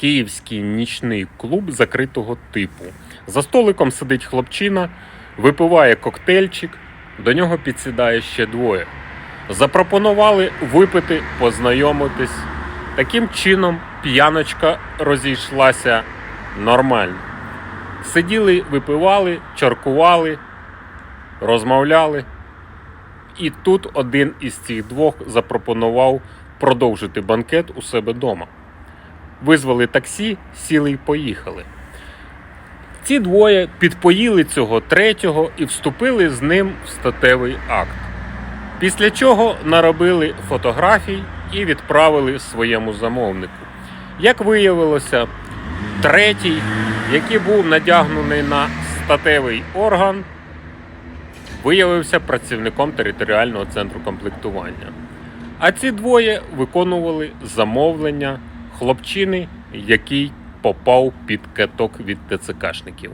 київський нічний клуб закритого типу. За столиком сидить хлопчина, випиває коктейльчик, до нього підсідає ще двоє. Запропонували випити, познайомитись. Таким чином п'яночка розійшлася нормально. Сиділи, випивали, чаркували, розмовляли. І тут один із цих двох запропонував продовжити банкет у себе вдома. Визвали таксі, сіли й поїхали. Ці двоє підпоїли цього третього і вступили з ним в статевий акт. Після чого наробили фотографій і відправили своєму замовнику. Як виявилося, третій, який був надягнений на статевий орган, виявився працівником територіального центру комплектування. А ці двоє виконували замовлення хлопчини, який попав під каток від ТЦКшників.